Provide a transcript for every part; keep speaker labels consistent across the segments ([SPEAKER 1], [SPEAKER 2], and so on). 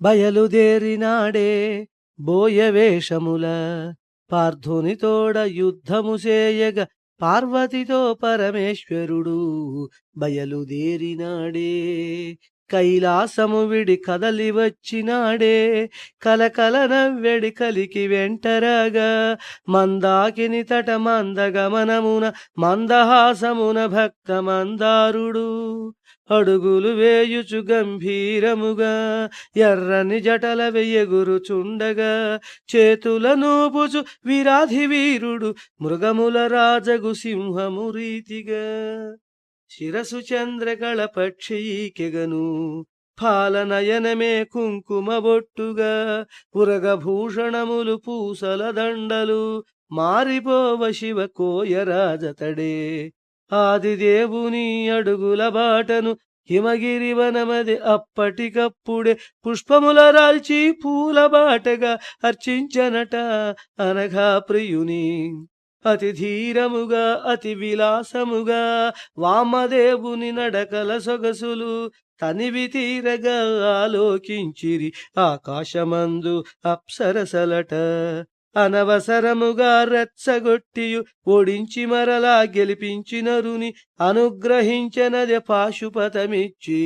[SPEAKER 1] బయలుదేరినాడే బోయవేషముల. పార్థునితోడ యుద్ధము చేయగ పార్వతితో పరమేశ్వరుడు బయలుదేరినాడే కైలాసము విడి కదలి వచ్చినాడే కలకల నవ్వెడి కలికి వెంటరగా. మందాకిని తట మందగమనమున మందహాసమున భక్త మందారుడు అడుగులు వేయుచు గంభీరముగా ఎర్రని జటల వెయ్యగురుచుండగా. చేతుల నూపుచు విరాధి వీరుడు మృగముల రాజగు సింహము రీతిగా. శిరసు చంద్రకళ పక్షీకెగను ఫాలనయనమే కుంకుమ బొట్టుగా పురగభూషణములు పూసల దండలు. మారిపోవ శివ కోయరాజతడే ఆదిదేవుని అడుగుల బాటను హిమగిరి వనమది అప్పటికప్పుడే. పుష్పముల రాల్చి పూల బాటగా అర్చించనట అనఘా ప్రియుని. అతి ధీరముగా అతి విలాసముగా వామదేవుని నడకల సొగసులు తనివి తీరగా ఆలోకించిరి ఆకాశమందు అప్సరసలట. అనవసరముగా రెచ్చగొట్టియు ఓడించి మరలా గెలిపించినరుని అనుగ్రహించనది పాశుపతమిచ్చి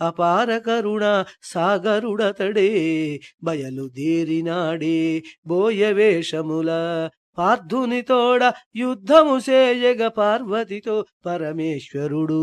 [SPEAKER 1] అపార కరుణ సాగరుడతడే బయలుదేరినాడే బోయవేషముల పార్థునితోడ యుద్ధము చేయగ పార్వతితో పరమేశ్వరుడు.